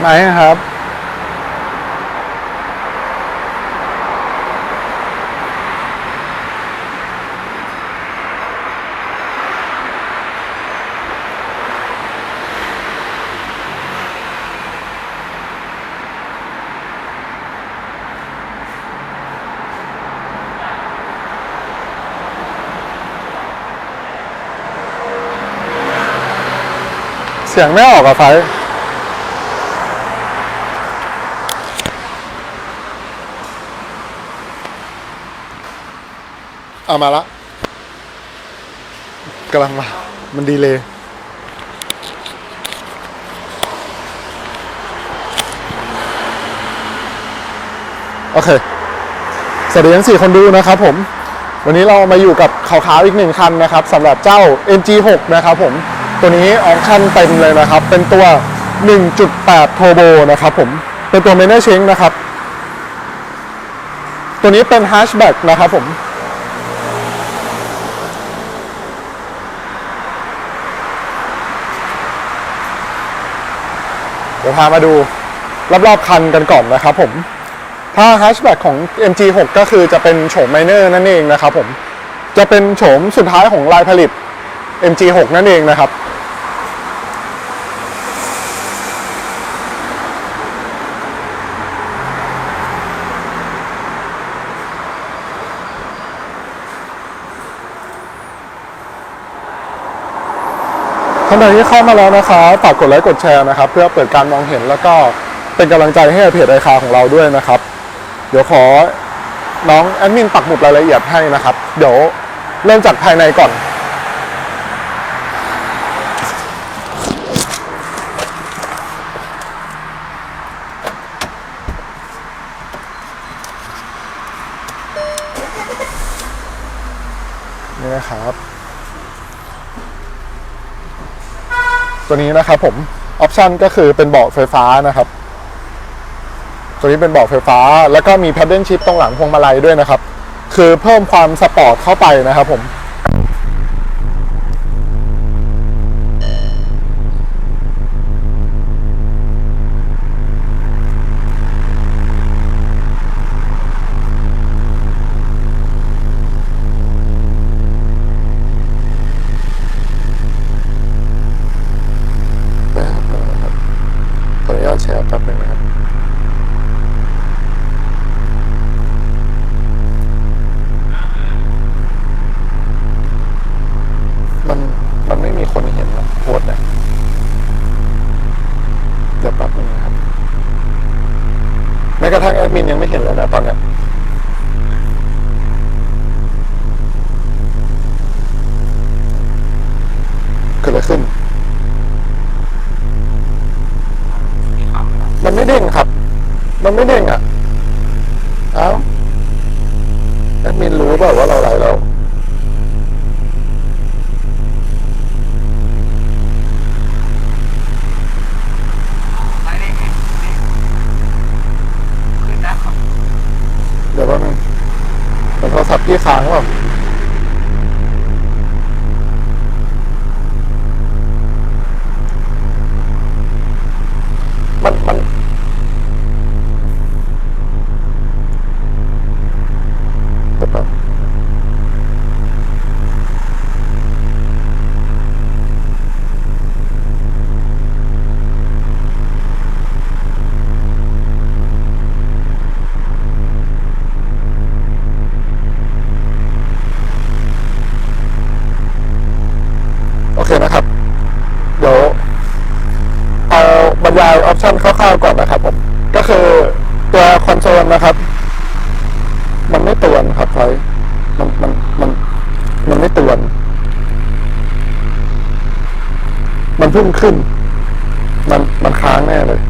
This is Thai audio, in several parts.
ไหนครับ เสียงไม่ออกอะไฟ เอามาละกำลังมา มันดีเลยโอเค สวัสดีทั้ง4คนดูนะครับผม วันนี้เรามาอยู่กับขาวๆอีกหนึ่งคันนะครับสำหรับเจ้า MG6 นะครับผม ตัวนี้ออปชั่นเต็มเลยนะครับ เป็นตัว 1.8 Turbo นะครับผม เป็นตัว m a n e r c h a n g นะครับ ตัวนี้เป็น Hatchback นะครับผม เดี๋ยวพามาดูรอบๆคันกันก่อนนะครับผม ถ้าแฮชแบ็กของ MG6 ก็คือจะเป็นโฉมเนอร์นั่นเองนะครับผม จะเป็นโฉมสุดท้ายของลายผลิต MG6 นั่นเองนะครับ ท่านใดที่เข้ามาแล้วนะครับฝากกดไลค์กดแชร์นะครับ เพื่อเปิดการมองเห็นแล้วก็เป็นกำลังใจให้เพจไอคาของเราด้วยนะครับ เดี๋ยวขอน้องแอดมินปักหมุดรายละเอียดให้นะครับ เดี๋ยวเริ่มจากภายในก่อนนะครับ ตัวนี้นะครับผมออปชันก็คือเป็นเบาะไฟฟ้านะครับ ตัวนี้เป็นเบาะไฟฟ้า แล้วก็มีแพดเดิลชิปตรงหลังพวงมาลัยด้วยนะครับ คือเพิ่มความสปอร์ตเข้าไปนะครับผม นะครับขออนุญาตแชร์แป๊บหนึงนะครับ มันมันไม่มีคนเห็นหรอกโพสต์เนี่ยเดี๋ยวแป๊บหนึงนะครับ แม้กระทั่งแอดมินยังไม่เห็นเลยนะตอนเนี้เกิดอะไรขึ้น มันไม่เด้งครับ มันไม่เด้งอะ เอ้าแอดมินรู้เปล่าว่าเราไลฟ์แล้ว ไปได้ไงนี่ขึ้นนะครับ เดี๋ยวแป๊บนึงเป็นโทรศั พี่ค้างเปล่ามันมันเดี๋ยวแป๊บโอเคนะครับ เดี๋ยว เอา บรรยายออปชันคร่าวๆก่อนนะครับผมก็คือตัวคอนโซลนะครับ มันไม่ตือนครับไฟมันมันมันมันไม่ตือนมันพุ่งขึ้น มันมันค้างแน่เลย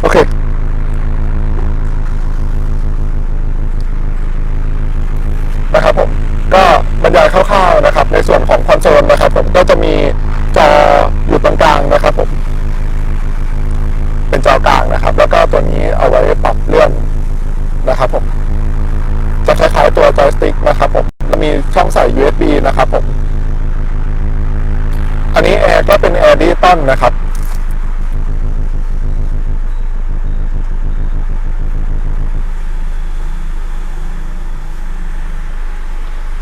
โอเคนะครับผม ก็บรรยายคร่าว ล้ายตัวจอยสติ๊กนะครับผมจะมีช่องใส่ USB นะครับผม อันนี้แอร์ก็เป็นแอร์ดิจิตอลนะครับ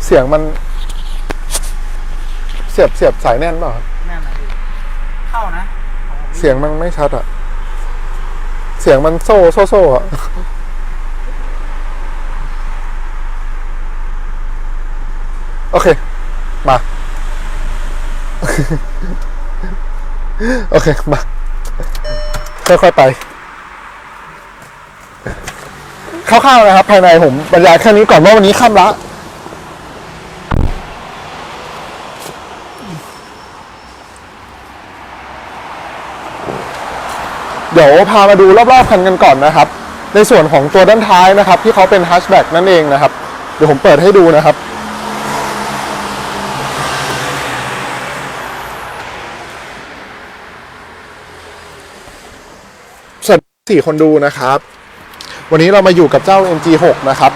เสียงมัน เสียบเสียบสายแน่นป่าครัน่นนะพี่เข้านะเสียงมันไม่ชัดอะเสียงมันโซ่โซ่โซ่อะ โอเค มา โอเค มา ค่อยๆไปคร่าวๆนะครับ ภายในผมบรรยายแค่นี้ก่อนว่าวันนี้ค่ำละเดี๋ยวพามาดูรอบๆคันกันก่อนนะครับ ในส่วนของตัวด้านท้ายนะครับ ที่เขาเป็นฮัชแบ็กนั่นเองนะครับ เดี๋ยวผมเปิดให้ดูนะครับ สี่คนดูนะครับ วันนี้เรามาอยู่กับเจ้า MG6 นะครับ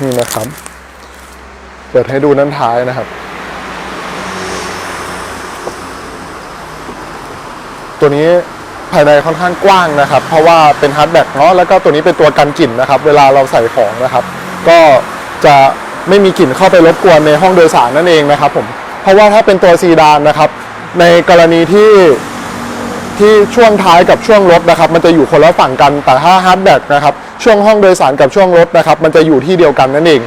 นี่นะครับ เปิดให้ดูด้นท้ายนะครับ ตัวนี้ ภายในค่อนข้างกว้างนะครับ เพราะว่าเป็นฮาร์ดแบ็กเนาะแล้วก็ตัวนี้เป็นตัวกันกลิ่นนะครับ เวลาเราใส่ของนะครับ ก็จะไม่มีกลิ่นเข้าไปรบกวนในห้องโดยสารนั่นเองนะครับผมเพราะว่าถ้าเป็นตัวซีดานนะครับ ในกรณีที่ที่ช่วงท้ายกับช่วงรถนะครับ มันจะอยู่คนละฝั่งกันแต่ถ้าฮาร์ดแบ็กนะครับช่วงห้องโดยสารกับช่วงรถนะครับ มันจะอยู่ที่เดียวกันนั่นเอง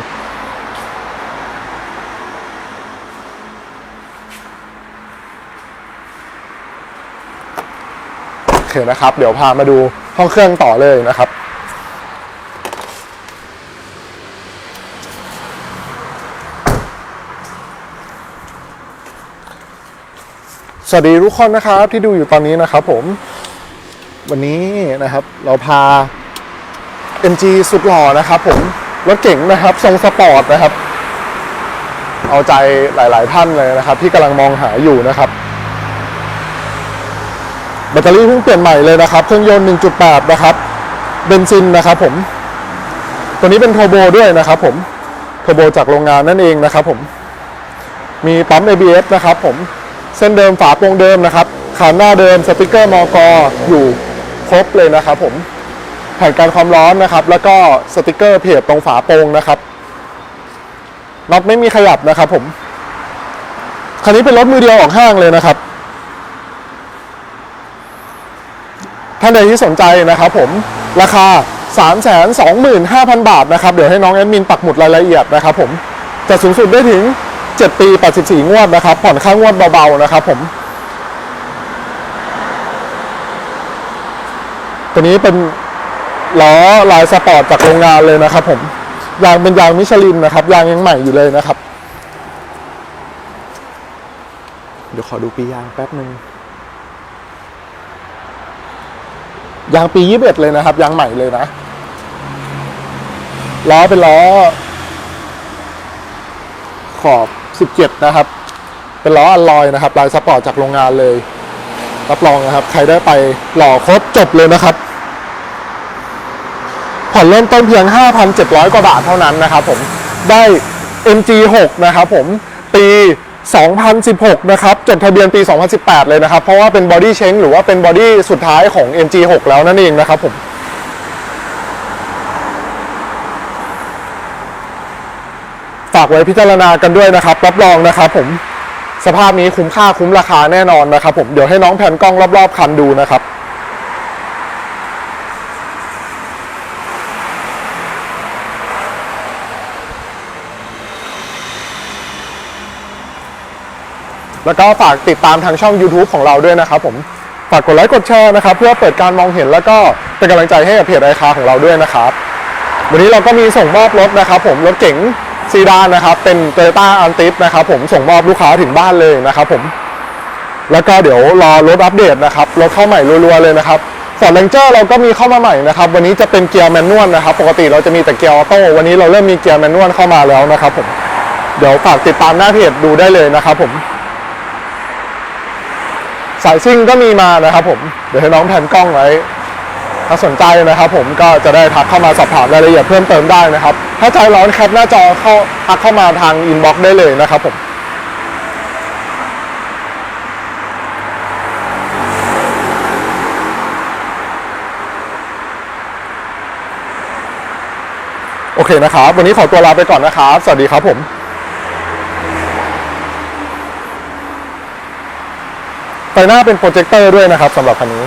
เคนะครับ เดี๋ยวพามาดูห้องเครื่องต่อเลยนะครับสวัสดีทุกคนนะครับที่ดูอยู่ตอนนี้นะครับผม วันนี้นะครับเราพา MG สุดหล่อนะครับผมรถเก๋งนะครับทรงสปอร์ตนะครับ เอาใจหลาย ๆ ท่านเลยนะครับ ที่กำลังมองหาอยู่นะครับ แบตเตอรี่เพิ่งเปลี่ยนใหม่เลยนะครับ เครื่องยนต์ 1.8 นะครับ เบนซินนะครับผม ตัวนี้เป็นโทโบด้วยนะครับผม โทโบจากโรงงานนั่นเองนะครับผม มีปั๊ม ABS นะครับผม เส้นเดิมฝาโปรงเดิมนะครับขานหน้าเดิมสติกเกอร์มอกอยู่ครบเลยนะครับผม แผ่นการความร้อนนะครับ แล้วก็สติกเกอร์เพจตรงฝาโปรงนะครับน็อตไม่มีขยับนะครับผม คันนี้เป็นรถมือเดียวออกห้างเลยนะครับ ท่านใดที่สนใจนะครับผมราคา 325,000 บาทนะครับ เดี๋ยวให้น้องแอดมินปักหมุดรายละเอียดนะครับผมจะสูงสุดได้ถึง 7 ปี 84 งวดนะครับ ผ่อนค่างวดเบาๆนะครับผมตัวนี้เป็นล้อลายสปอร์ตจากโรงงานเลยนะครับผมยางเป็นยางมิชลินนะครับ ยางยังใหม่อยู่เลยนะครับ เดี๋ยวขอดูปียางแป๊บหนึ่ง ยางปี 21 เลยนะครับ ยางใหม่เลยนะล้อเป็นล้อ ขอบ 17 นะครับ เป็นล้ออัลลอยนะครับลายสปอร์ตจากโรงงานเลย รับรองนะครับ ใครได้ไปหล่อครบจบเลยนะครับ ผ่อนเริ่มต้นเพียง 5,700 กว่าบาทเท่านั้นนะครับผมได้ MG6 นะครับผม 2016 นะครับ จดทะเบียนปี 2018 เลยนะครับ เพราะว่าเป็นบอดี้เชงหรือว่าเป็นบอดี้สุดท้ายของ MG6 แล้วนั่นเองนะครับผมฝากไว้พิจารณากันด้วยนะครับ รับรองนะครับผมสภาพนี้คุ้มค่าคุ้มราคาแน่นอนนะครับผมเดี๋ยวให้น้องแผ่นกล้องรอบๆคันดูนะครับ แล้วก็ฝากติดตามทางช่อง YouTube ของเราด้วยนะครับผมฝากกดไลค์กดแชร์นะครับเพื่อเปิดการมองเห็นแล้วก็เป็นกำลังใจให้กับเพจไอคาของเราด้วยนะครับ วันนี้เราก็มีส่งมอบรถนะครับ ผมรถเก๋งซีดานนะครับ เป็น t o y ต้าอันติสนะครับผมส่งมอบลูกค้าถึงบ้านเลยนะครับผมแล้วก็เดี๋ยวรอรถอัปเดตนะครับรถเข้าใหม่รัวๆเลยนะครับฟอร์ดแรงเจอร์เราก็มีเข้ามาใหม่นะครับ วันนี้จะเป็นเกียร์แมนนวลนะครับ ปกติเราจะมีแต่เกียร์ออโต้วันนี้เราเริ่มมีเกียร์แมนนวลเข้ามาแล้วนะครับผมเดี๋ยวฝากติดตามหน้าเพจดูได้เลยนะครับผม สายซิ่งก็มีมานะครับผม เดี๋ยวให้น้องแผ่นกล้องไว้ ถ้าสนใจนะครับผมก็จะได้ทักเข้ามาสอบถามรายละเอียดเพิ่มเติมได้นะครับ ถ้าใจร้อนแคปหน้าจอเข้าทักเข้ามาทางอินบ็อกซ์ได้เลยนะครับผมโอเคนะครับ วันนี้ขอตัวลาไปก่อนนะครับ สวัสดีครับผม ไฟหน้าเป็นโปรเจคเตอร์ด้วยนะครับสำหรับคันนี้